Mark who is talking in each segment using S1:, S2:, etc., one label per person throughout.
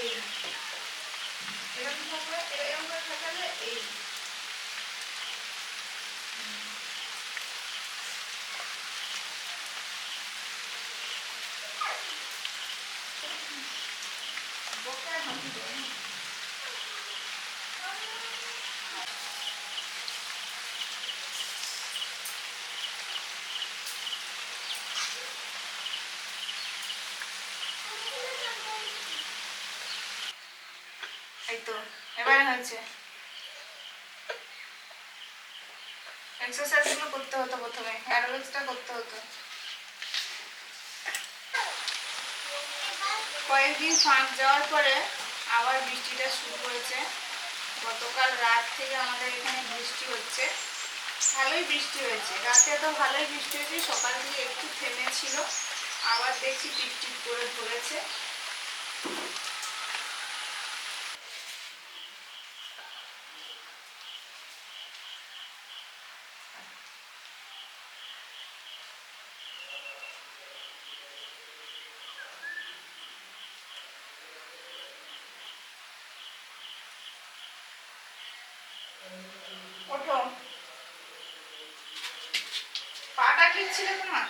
S1: এই এরকম থাকলে এরকম করে থাকলে এই বোকা হাঁটি দেয় না। এই তো, এবারে হয়েছে। এক্সারসাইজগুলো করতে হতো প্রথমে অ্যারোবিক্সটা করতে হতো। কয়েকদিন ফাঁক যাওয়ার পরে আবার বৃষ্টিটা শুরু করেছে গতকাল রাত থেকে আমাদের এখানে বৃষ্টি হচ্ছে। ভালোই বৃষ্টি হয়েছে। রাতে তো ভালোই বৃষ্টি হয়েছে, সকাল থেকে একটু থেমেছিল। আবার দেখছি টিপ টিপ করে ধরেছে। ওঠো। পাটা ঠিক ছিল তোমার?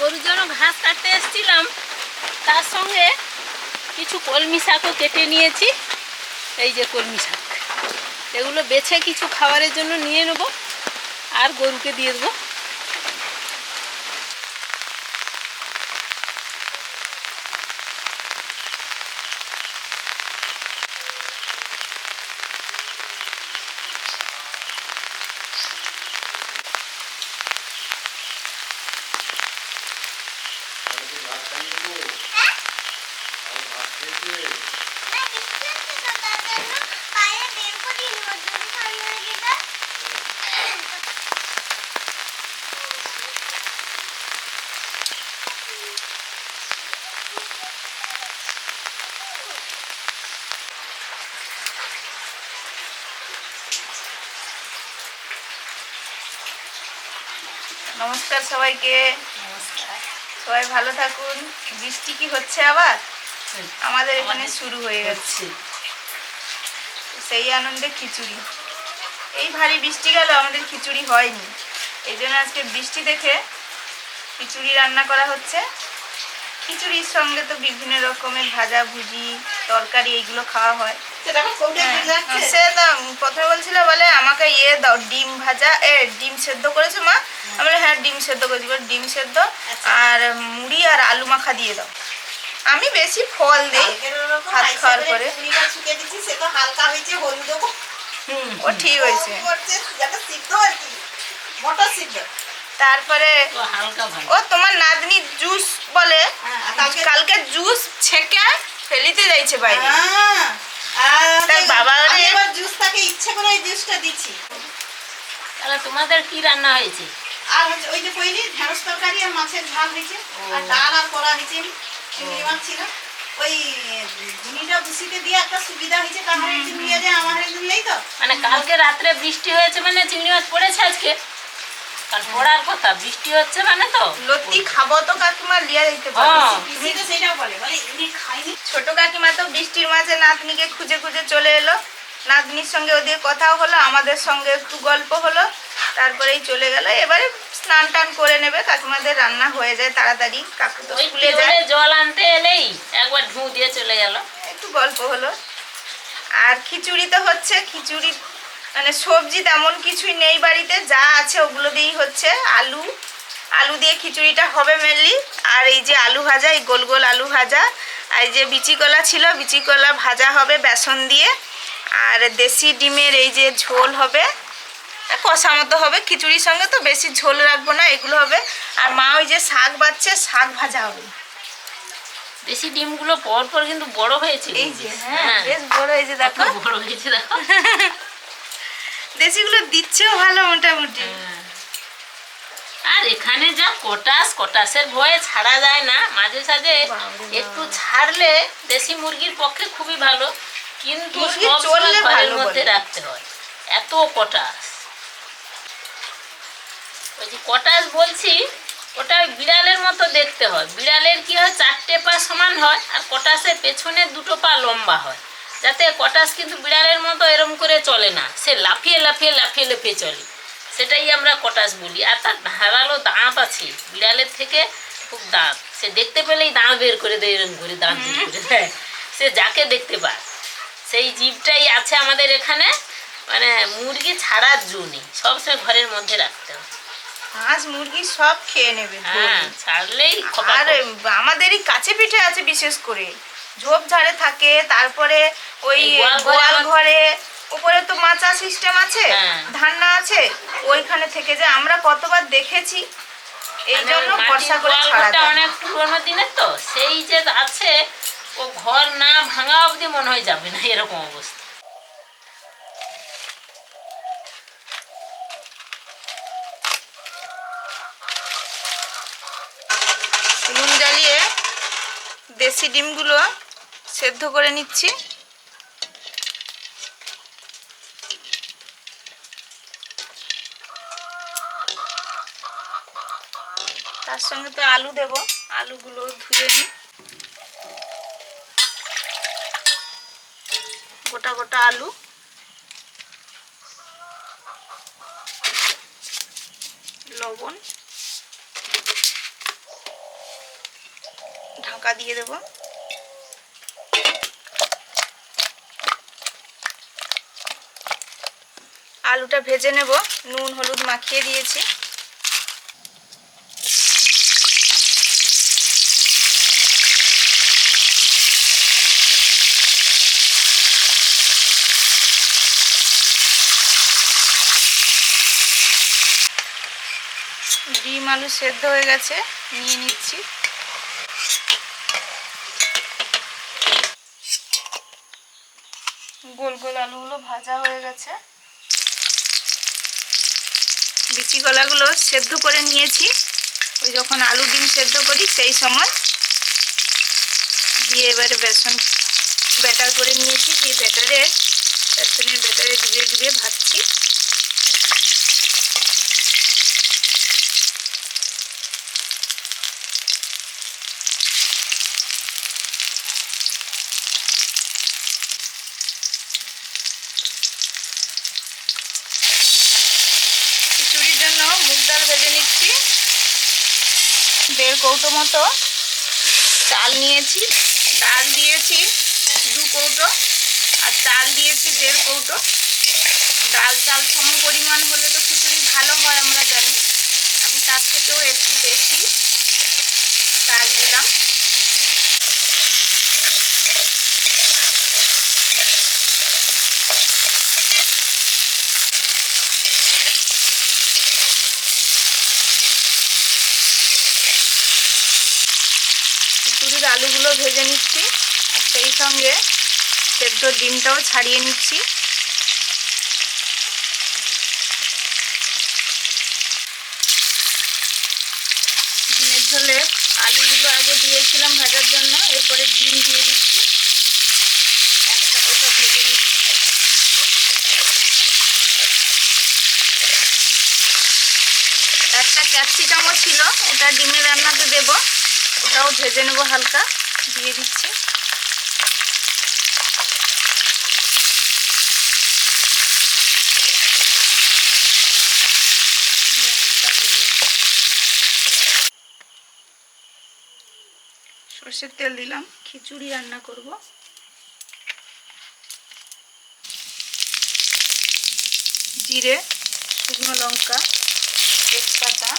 S2: গরুর জন্য ঘাস কাটতে এসেছিলাম, তার সঙ্গে কিছু কলমি শাকও কেটে নিয়েছি। এই যে কলমি শাক। এগুলো বেছে কিছু খাবারের জন্য নিয়ে নেব, আর গরুকে দিয়ে দেবো।
S1: নমস্কার সবাইকে। সবাই ভালো থাকুন। বৃষ্টি কি হচ্ছে আবার? আমাদের এখানে শুরু হয়ে গেছে। সেই আনন্দে খিচুড়ি। এই ভারী বৃষ্টি গেল আমাদের খিচুড়ি হয়নি। এই জন্য আজকে বৃষ্টি দেখে খিচুড়ি রান্না করা হচ্ছে। খিচুড়ির সঙ্গে তো বিভিন্ন রকমের ভাজা ভুজি তরকারি এইগুলো খাওয়া হয় হ্যাঁ, সে প্রথমে বলছিল বলে আমাকে ইয়ে দাও ডিম ভাজা। এ ডিম সেদ্ধ করেছ মা? আমি হ্যাঁ ডিম সেদ্ধ করেছি ডিম সেদ্ধ। আর মুড়ি আর আলু মাখা দিয়ে দাও। আমি বেশি ফল দিই ভাত খাওয়ার পরে।
S3: হালকা হয়েছে হলুদ
S1: ও ঠিক হয়েছে। তারপরে ও তোমার নাতনি জুস বলে
S3: হ্যাঁ, কালকে-
S1: কালকে জুস ছেঁকে ফেলিতে যাইছে বাইরে।
S3: আহ,
S1: বাবা
S3: এবার জুসটাকে ইচ্ছে করে ওই জুসটা দিচ্ছি।
S2: তাহলে তোমাদের কি রান্না হয়েছে?
S3: আর হচ্ছে ওই যে কইলি ঢেঁড়স তরকারি আর মাছের ঝাল হয়েছে। আর ডাল আর করা হয়েছে চিংড়ি মাছ ছিল। ওই বুসিতে দিয়ে একটা সুবিধা হয়েছে নিয়ে যায় আমার নেই তো।
S2: মানে কালকে রাত্রে বৃষ্টি হয়েছে মানে চিংড়ি মাছ পড়েছে আজকে? কাল পড়ার কথা বৃষ্টি হচ্ছে মানে তো।
S1: লতি খাব তো কাকিমা লিয়া পারে।
S2: হ্যাঁ।
S3: এমনি
S1: কাকিমা তো বৃষ্টির মাঝে নাতনিকে খুঁজে খুঁজে চলে এলো। নাতনির সঙ্গে ওদের কথাও হলো আমাদের সঙ্গে একটু গল্প হলো। তারপরেই চলে গেল। এবারে স্নান টান করে নেবে কাকিমাদের রান্না হয়ে যায় তাড়াতাড়ি। কাকু তো স্কুলে যায়।
S2: জল আনতে এলেই একবার ঢু দিয়ে চলে গেল।
S1: একটু গল্প হলো। আর খিচুড়ি তো হচ্ছে খিচুড়ি মানে সবজি তেমন কিছুই নেই বাড়িতে যা আছে ওগুলো দিয়েই হচ্ছে। আলু আলু দিয়ে খিচুড়িটা হবে মেনলি আর এই যে আলু ভাজা এই গোল গোল আলু ভাজা আর এই যে বিচি কলা ছিল বিচি কলা ভাজা হবে বেসন দিয়ে। আর দেশি ডিমের এই যে ঝোল হবে কষা মতো হবে। খিচুড়ির সঙ্গে তো বেশি ঝোল রাখব না এগুলো হবে। আর মা ওই যে শাক বাচ্ছে শাক ভাজা হবে।
S2: দেশি ডিমগুলো পর পর কিন্তু বড় হয়েছে
S1: এই যে হ্যাঁ। বেশ বড় হয়েছে দেখো।
S2: বড় হয়েছে দেখো।
S1: দেশিগুলো দিচ্ছেও ভালো মোটামুটি।
S2: আর এখানে যা কটাস কটাসের ভয়ে ছাড়া যায় না। মাঝে সাঝে একটু ছাড়লে দেশি মুরগির পক্ষে খুবই ভালো কিন্তু ঘরের মধ্যে রাখতে হয়। এত কটাস। ওই যে কটাস বলছি ওটা বিড়ালের মতো দেখতে হয়। বিড়ালের কি হয় চারটে পা সমান হয় আর কটাসের পেছনে দুটো পা লম্বা হয়। যাতে কটাস কিন্তু বিড়ালের মতো এরম করে চলে না। সে লাফিয়ে লাফিয়ে লাফিয়ে লাফিয়ে চলে। সেটাই আমরা কটাস বলি। আর তার ধারালো দাঁত আছে। বিড়ালের থেকে খুব দাঁত। সে দেখতে পেলেই দাঁত বের করে দেয় এরম করে দাঁত বের করে দেয়। সে যাকে দেখতে পায়। সেই জীবটাই আছে আমাদের এখানে। মানে মুরগি ছাড়ার জো নেই। সবসময় ঘরের মধ্যে রাখতে হয়।
S1: হাঁস মুরগি সব খেয়ে নেবে
S2: হ্যাঁ ছাড়লেই
S1: আর আমাদেরই কাছে পিঠে আছে বিশেষ করে। ঝোপঝাড়ে থাকে তারপরে ওই
S2: গোয়াল ঘরে
S1: উপরে তো মাচা সিস্টেম আছে
S2: হ্যাঁ।
S1: ধান্না আছে ওইখানে থেকে যে আমরা কতবার দেখেছি এই
S2: মানে
S1: জন্য ভরসা করে ছাড়া
S2: অনেক পুরোনো দিনের তো সেই যে আছে ও ঘর না ভাঙা অবধি মনে হয় যাবে না এরকম অবস্থা।
S1: নুন জ্বালিয়ে দেশি ডিমগুলো সেদ্ধ করে নিচ্ছি। তার সঙ্গে তো আলু দেব, আলুগুলো ধুয়ে নিই। গোটা গোটা আলু। লবণ। ঢাকা দিয়ে দেব। আলুটা ভেজে নেব। নুন, হলুদ মাখিয়ে দিয়েছি। ডিম, আলু সেদ্ধ হয়ে গেছে, নিয়ে নিচ্ছি। গোল গোল আলুগুলো ভাজা হয়ে গেছে। বিচি কলাগুলো সেদ্ধ করে নিয়েছি। ওই যখন আলু ডিম সেদ্ধ করি, সেই সময় দিয়ে এবারে বেসন ব্যাটার করে নিয়েছি। দিয়ে ব্যাটারে, বেসনের ব্যাটারে ডুবিয়ে ডুবিয়ে ভাজছি খিচুড়ির জন্য মুগ ডাল ভেজে নিচ্ছি। দেড় কৌটো মতো চাল নিয়েছি, ডাল দিয়েছি, দু কৌটো, আর চাল দিয়েছি দেড় কৌটো। ডাল চাল সম পরিমাণ হলে তো খিচুড়ি ভালো হয়, আমরা জানি। আমি তার থেকেও একটু বেশি ডাল দিলাম খিচুড়ির আলুগুলো ভেজে নিচ্ছি। আর সেই সঙ্গে সেদ্ধ ডিমটাও ছাড়িয়ে নিচ্ছি। ডিমের ঝোলে আলুগুলো আগে দিয়েছিলাম ভাজার জন্য, এরপরে ডিম দিয়ে দিচ্ছি। সব ভেজে নিচ্ছি। একটা ক্যাপসিকামও ছিল ওটা ডিমের রান্নাতে দেব। ওটাও ভেজে নেব হালকা, দিয়ে দিচ্ছি। সর্ষের তেল দিলাম, খিচুড়ি রান্না করব। জিরে, শুকনো লঙ্কা, তেজপাতা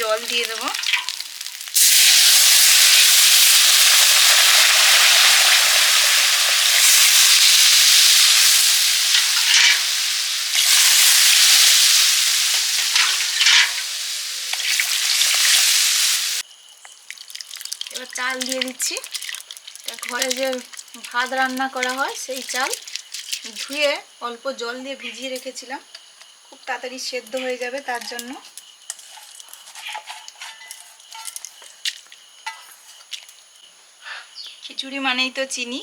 S1: জল দিয়ে দেবো। এবার চাল দিয়ে দিচ্ছি। ঘরে যে ভাত রান্না করা হয়, সেই চাল ধুয়ে অল্প জল দিয়ে ভিজিয়ে রেখেছিলাম। খুব তাড়াতাড়ি সেদ্ধ হয়ে যাবে তার জন্য। খিচুড়ি মানেই তো চিনি।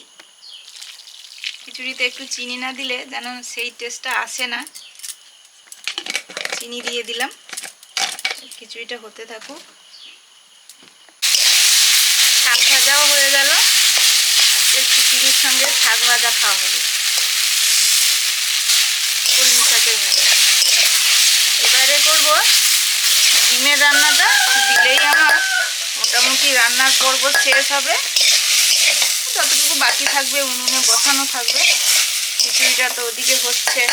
S1: খিচুড়িতে একটু চিনি না দিলে যেন সেই টেস্টটা আসে না। চিনি দিয়ে দিলাম। খিচুড়িটা হতে থাকুক। শাক ভাজাও হয়ে গেল। আজকে খিচুড়ির সঙ্গে শাক ভাজা খাওয়া হবে। কলমি শাকের ভাজা এবারে করব ডিমের রান্নাটা। দিলেই আমার মোটামুটি রান্না করব শেষ হবে। যতটুকু বাকি থাকবে উনুনে বসানো থাকবে খিচুড়িটা তো ওদিকে হচ্ছে।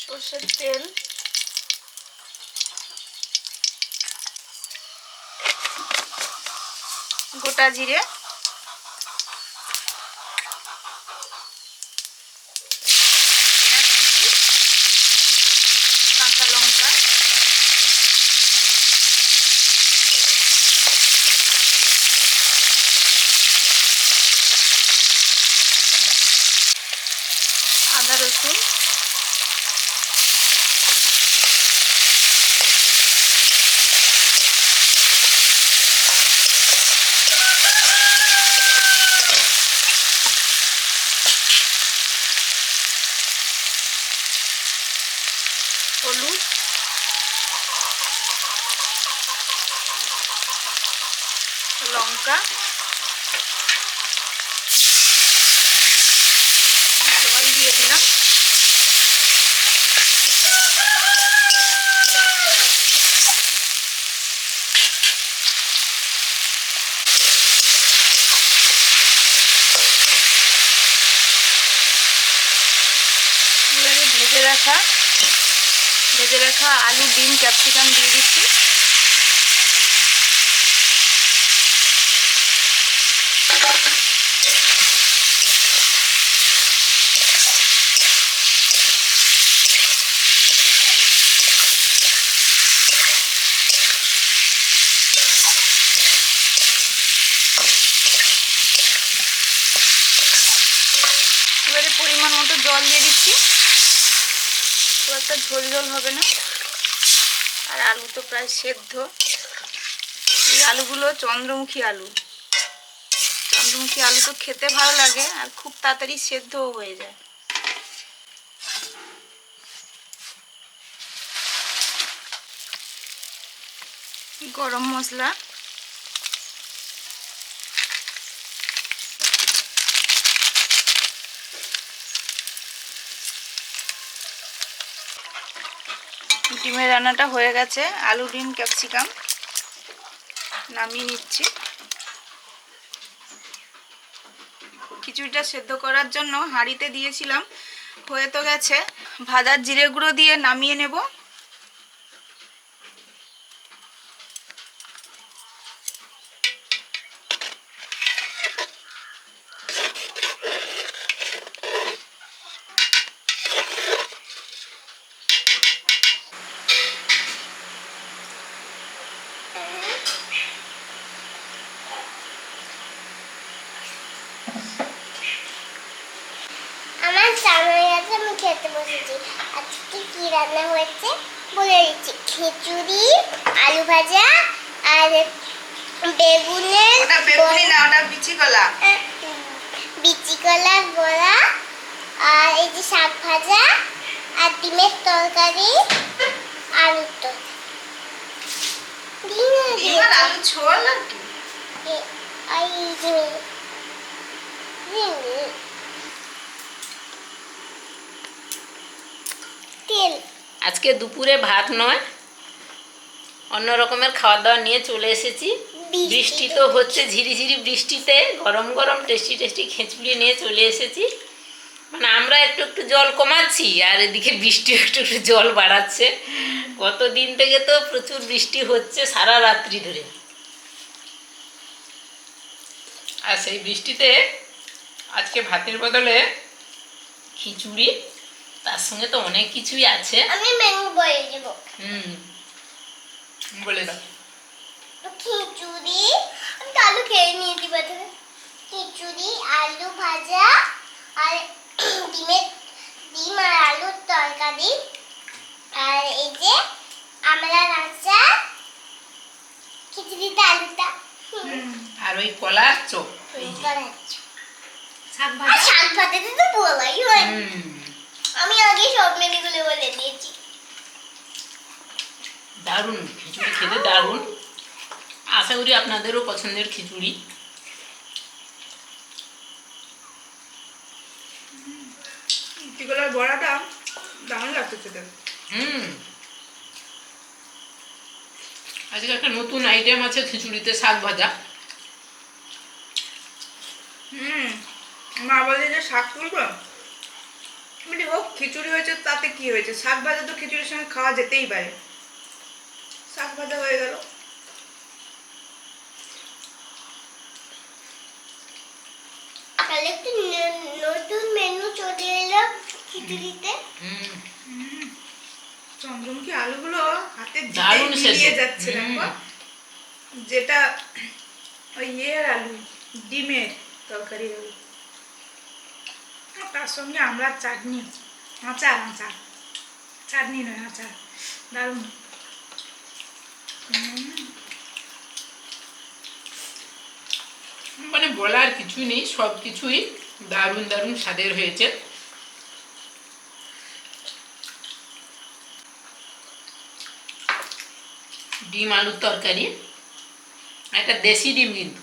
S1: সর্ষের তেল। গোটা জিরে। লঙ্কা জল দিয়ে দিলাম ভেজে রাখা ভেজে রাখা আলু ডিম ক্যাপসিকাম দিয়ে দিচ্ছি এবারে পরিমাণ মতো জল দিয়ে দিচ্ছি। খুব একটা ঝোল ঝোল হবে না। আর আলু তো প্রায় সেদ্ধ। এই আলুগুলো চন্দ্রমুখী আলু। চন্দ্রমুখী আলু তো খেতে ভালো লাগে আর খুব তাড়াতাড়ি সেদ্ধও হয়ে যায়। গরম মশলা। ডিমের রান্নাটা হয়ে গেছে। আলু, ডিম, ক্যাপসিকাম নামিয়ে নিচ্ছি। খিচুড়িটা সেদ্ধ করার জন্য হাঁড়িতে দিয়েছিলাম। হয়ে তো গেছে। ভাজার জিরে গুঁড়ো দিয়ে নামিয়ে নেব
S4: খেতে বসেছি আজকে কি রান্না হয়েছে বলে দিচ্ছি। খিচুড়ি আলু ভাজা আর বেগুনের
S1: ওটা বেগুনি না ওটা বিচি কলা।
S4: বিচি বড়া আর এই যে শাক ভাজা আর ডিমের তরকারি আলুর
S1: আলু
S4: ডিম। তেল।
S2: আজকে দুপুরে ভাত নয় অন্য রকমের খাওয়া দাওয়া নিয়ে চলে এসেছি।
S4: বৃষ্টি তো
S2: হচ্ছে। ঝিরিঝিরি বৃষ্টিতে গরম গরম টেস্টি টেস্টি খেঁচুড়ি নিয়ে চলে এসেছি। মানে আমরা একটু একটু জল কমাচ্ছি আর এদিকে বৃষ্টি একটু একটু জল বাড়াচ্ছে। গত দিন থেকে তো প্রচুর বৃষ্টি হচ্ছে সারা রাত্রি ধরে। আর সেই বৃষ্টিতে আজকে ভাতের বদলে খিচুড়ি তার সঙ্গে তো অনেক কিছুই আছে।
S4: আমি ম্যাঙ্গো বয়ে দেবো।
S2: হুম বলে দাও।
S4: খিচুড়ি আমি তো আলু খেয়ে নিয়েছি প্রথমে। খিচুড়ি আলু ভাজা আর ডিমের ডিম আর আলুর তরকারি। আর এই যে আমরা রাজা খিচুড়িতে আলুটা।
S2: আর ওই কলার চোখ।
S1: শাক
S4: আর শাক ভাজাতে তো বলাই হয়।
S2: হুম।
S4: আমি আগে সব মেনুগুলো বলে দিয়েছি।
S2: দারুণ খিচুড়ি খেতে দারুণ। আশা করি আপনাদেরও পছন্দের খিচুড়ি।
S1: বড়াটা দারুণ লাগছে খেতে।
S2: হুম। আজকে একটা নতুন আইটেম আছে খিচুড়িতে শাক ভাজা।
S1: হুম। মা বলে যে শাক তুলবো? বলি হোক খিচুড়ি হয়েছে তাতে কি হয়েছে? শাক ভাজা তো খিচুড়ির সঙ্গে খাওয়া যেতেই পারে। শাক ভাজা হয়ে গেল।
S4: একটু নতুন মেনু চলে এলো খিচুড়িতে।
S1: চন্দ্রমুখী আলুগুলো হাতে
S2: দারুণ
S1: দিয়ে যাচ্ছে। দেখো। যেটা ওই ইয়ের আলু ডিমের তরকারি আলু। তার সঙ্গে আমরা চাটনি। আচার আচার। চাটনি নয়, আচার। দারুণ।
S2: মানে বলার কিছুই নেই, সব কিছুই দারুণ দারুণ স্বাদের হয়েছে। ডিম, আলুর তরকারি। একটা দেশি ডিম কিন্তু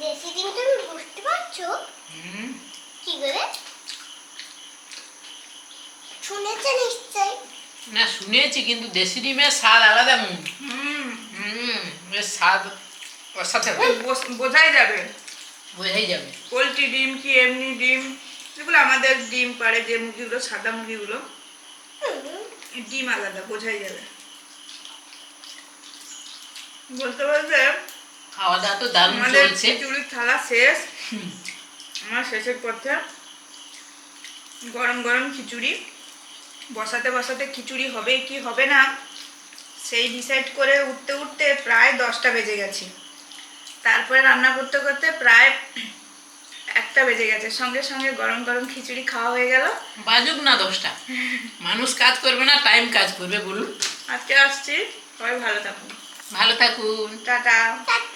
S4: দেশি ডিম তুমি বুঝতে পারছ
S2: হুম,
S4: কি করে শুনেছে নিশ্চয়
S2: শুনেছি কিন্তু দেশি ডিমের স্বাদ আলাদা।
S1: হুম
S2: হুম বেশ স্বাদ অসাধারণ
S1: বোঝাই যাবে।
S2: বোঝাই যাবে।
S1: পোলট্রি ডিম কি এমনি ডিম? যেগুলো আমাদের ডিম পারে যে মুরগিগুলো সাদা মুরগিগুলো। ডিম আলাদা বোঝাই যাবে। বলতে বলতে
S2: খাওয়া দাওয়া তো দারুণ
S1: আমাদের খিচুড়ির থালা শেষ। আমার শেষের পথে গরম গরম খিচুড়ি। বসাতে বসাতে খিচুড়ি হবে কি হবে না সেই ডিসাইড করে উঠতে উঠতে প্রায় দশটা বেজে গেছে। তারপরে রান্না করতে করতে প্রায় একটা বেজে গেছে। সঙ্গে সঙ্গে গরম গরম খিচুড়ি খাওয়া হয়ে গেল।
S2: বাজুক না দশটা। মানুষ কাজ করবে না টাইম কাজ করবে বলুন।
S1: আজকে আসছি। সবাই ভালো থাকুন।
S2: ভালো থাকুন।
S1: টাটা।
S4: টাটা।